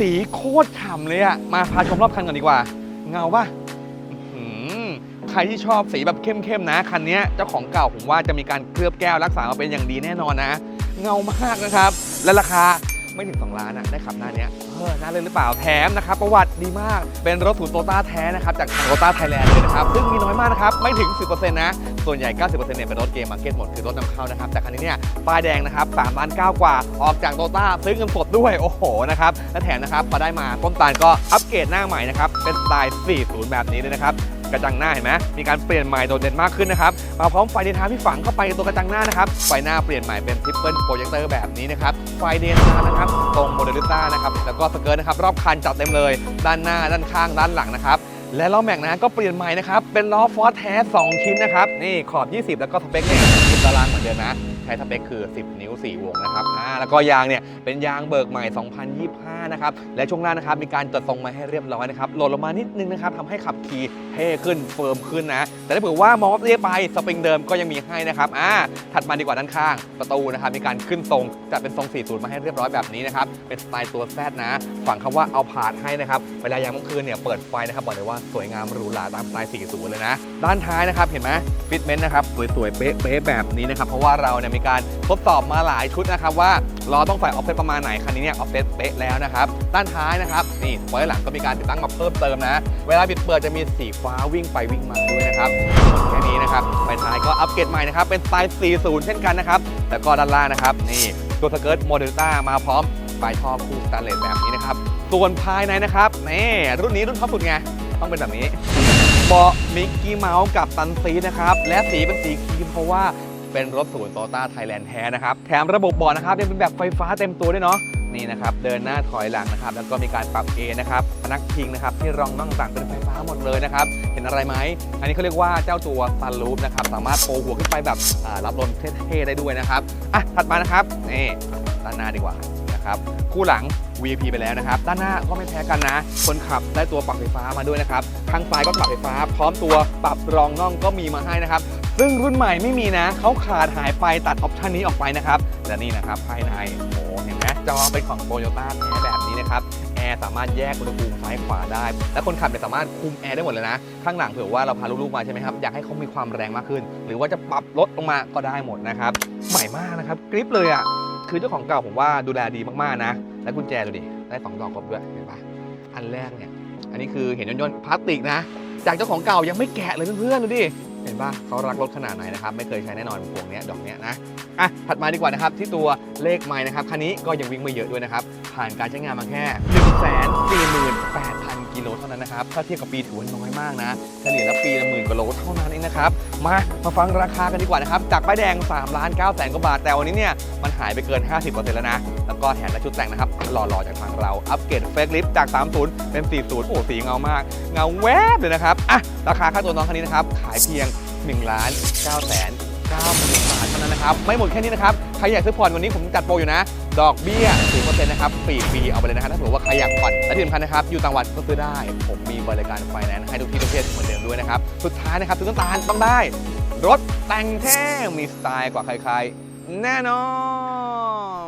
สีโคตรฉ่ำเลยอะมาพาชมรอบคันก่อนดีกว่า เงาปะอื้อหือใครที่ชอบสีแบบเข้มๆนะ คันเนี้ยเจ้าของเก่าผมว่าจะมีการเคลือบแก้วรักษามาเป็นอย่างดีแน่นอนนะ เงามากนะครับ และราคา ไม่ถึง 2 ล้านอะได้ขับหน้าเนี้ยเออน่าเล่นหรือเปล่าแถมนะครับ ประวัติดีมาก เป็นรถถูนโตต้าแท้นะครับ จากทางโตต้าไทยแลนด์เลยนะครับ ซึ่งมีน้อยมากนะครับ ไม่ถึง 10%นะ ส่วนใหญ่ 90%เนี่ยเป็นรถเกมมาร์เก็ตหมด คือรถนำเข้านะครับ แต่คันนี้เนี่ยป้ายแดงนะครับ3ล้าน9กว่า ออกจากโตต้าซื้อเงินสดด้วยโอ้โหนะครับและแถมนะครับพอได้มาต้นตาลก็อัปเกรดหน้าใหม่นะครับเป็นสไตล์ 40 แบบนี้เลยนะครับ กระจังหน้าเห็นไหมมีการเปลี่ยนใหม่โดดเด่นมากขึ้นนะครับมาพร้อมไฟเดนทางที่ฝังเข้าไปในตัวกระจังหน้านะครับไฟหน้าเปลี่ยนใหม่เป็นทริปเปิลโปรเจคเตอร์แบบนี้นะครับไฟเดนทางนะครับตรงโมเดลิต้านะครับแล้วก็สเกิร์ตนะครับรอบคันจัดเต็มเลย ด้านหน้าด้านข้างด้านหลังนะครับและล้อแม็กนะก็เปลี่ยนใหม่นะครับเป็นล้อฟอร์แท้ 2 ชิ้นนะครับนี่ขอบ 20 แล้วก็สเปคเนี่ย10ตารางเหมือนเดิมนะ ช้สเปคคือ 10 นิ้ว 4 วงนะครับอ่าแล้วก็ยางเนี่ยเป็นยางเบิกใหม่ 2025 นะครับ และช่วงล่างนะครับมีการจัดทรงมาให้เรียบร้อยนะครับโหลดลงมานิดนึงนะครับทำให้ขับขี่เท่ขึ้นเฟิร์มขึ้นนะ แต่ถ้าเผื่อว่ามองเรียกไปสปริงเดิมก็ยังมีให้นะครับอ่าถัดมาดีกว่าด้านข้าง ประตูนะครับมีการขึ้นทรงจะเป็นทรง 40 มาให้เรียบร้อยแบบนี้นะครับเป็นสไตล์ตัวแซดนะฝั่งคำว่าเอาผาดให้นะครับเวลายามค่ำคืนเนี่ยเปิดไฟนะครับบอกเลยว่าสวยงามหรูหราตามสไตล์ 40 เลยนะ ด้านท้ายนะครับเห็นไหมฟิตเมนต์นะครับสวยๆเป๊ะๆแบบนี้นะครับเพราะว่าเราเนี่ยมีการทดสอบมาหลายชุดนะครับว่าล้อต้องใส่ออฟเซตประมาณไหนคันนี้เนี่ยออฟเซตเป๊ะแล้วนะครับด้านท้ายนะครับนี่ไว้หลังก็มีการติดตั้งมาเพิ่มเติมนะ เวลาบิดเปิดจะมีสีฟ้าวิ่งไปวิ่งมาด้วยนะครับแค่นี้นะครับไปท้ายก็อัปเกรดใหม่นะครับเป็นสไตล์ 40 เช่นกันนะครับแล้วก็ด้านล่างนะครับนี่ตัวสเกิร์ตโมเดลต้ามาพร้อมปลายท่อคู่สแตนเลสแบบนี้นะครับส่วนภายในนะครับนี่รุ่นนี้รุ่นท็อปสุดไงต้องเป็นแบบนี้เบาะมิกกี้เมาส์กับตันซีนะครับ และสีเป็นสีครีมเพราะว่า เป็นรถศูนย์โตต้าไทยแลนด์แท้นะครับ แถมระบบเบาะนะครับยังเป็นแบบไฟฟ้าเต็มตัวด้วยเนาะนี่นะครับ เดินหน้าถอยหลังนะครับ แล้วก็มีการปรับเอนะครับพนักพิงนะครับ ที่รองนั่งต่างเป็นไฟฟ้าหมดเลยนะครับ เห็นอะไรไหม อันนี้เขาเรียกว่าเจ้าตัวซันรูฟนะครับ สามารถโปรหัวขึ้นไปแบบรับลมเท่ๆได้ด้วยนะครับ อะ ถัดมานะครับ นี่ด้านหน้าดีกว่านะครับ คู่หลัง VIP ไปแล้วนะครับ ด้านหน้าก็ไม่แพ้กันนะ คนขับได้ตัวปรับไฟฟ้ามาด้วยนะครับ ข้างซ้ายก็ปรับไฟฟ้า พร้อมตัวปรับรองน่องก็มีมาให้นะครับ ซึ่งรุ่นใหม่ไม่มีนะ เขาขาดหายไปตัดออปชันนี้ออกไปนะครับ และนี่นะครับภายในโอ้เห็นไหมจอเป็นของโตโยต้าแท้แบบนี้นะครับแอร์สามารถแยกอุณหภูมิซ้ายขวาได้ และคนขับเนี่ยสามารถคุมแอร์ได้หมดเลยนะ ข้างหลังเผื่อว่าเราพาลูกๆมาใช่ไหมครับ อยากให้เขามีความแรงมากขึ้น หรือว่าจะปรับลดลงมาก็ได้หมดนะครับ ใหม่มากนะครับกริปเลยอะคือเจ้าของเก่าผมว่าดูแลดีมากๆนะ และกุญแจดูดิได้สองดอกครบด้วยเห็นปะอันแรกเนี่ยอันนี้คือเห็นย่นๆพลาสติกนะ จากเจ้าของเก่ายังไม่แกะเลยเพื่อนๆดูดิ เห็นปะเขารักรถขนาดไหนนะครับ ไม่เคยใช้แน่นอนพวงเนี้ยดอกเนี้ยนะอะถัดมาดีกว่านะครับ ที่ตัวเลขไม้นะครับคันนี้ก็ยังวิ่งไม่เยอะด้วยนะครับ ผ่านการใช้งานมาแค่1 4 8 0 0 0กิโลเท่า นะครับ ถ้าเทียบกับปีถือว่าน้อยมากนะเฉลี่ยแล้วปีละหมื่นกว่าโลเท่านั้นเองนะครับ มามาฟังราคากันดีกว่านะครับ จากป้ายแดง3ล้าน9แสนกว่าบาท แต่วันนี้เนี่ยมันหายไปเกิน 50%แล้วนะ แล้วก็แถมและชุดแต่งนะครับ หล่อๆจากทางเรา อัปเกรดเฟกลิฟจาก 30 เป็น 40 โอ้สีเงามาก เงาแวบเลยนะครับ อะ ราคาค่าตัวน้องคันนี้นะครับ ขายเพียง1ล้าน9แสน 90,000บาทเท่านั้นนะครับ ไม่หมดแค่นี้นะครับ ใครอยากซื้อผ่อนวันนี้ผมจัดโปรอยู่นะ ดอกเบี้ย0%นะครับปีปีเอาไปเลยนะครับถ้าเผื่อว่าใครอยากผ่อนและที่สำคัญนะครับ อยู่ต่างจังหวัดก็ซื้อได้ ผมมีบริการไฟแนนซ์ให้ทุกที่ทุกเพศเหมือนเดิมด้วยนะครับ สุดท้ายนะครับซื้อต้นตาลต้องได้ รถแต่งแท่มีสไตล์กว่าใครๆ แน่นอน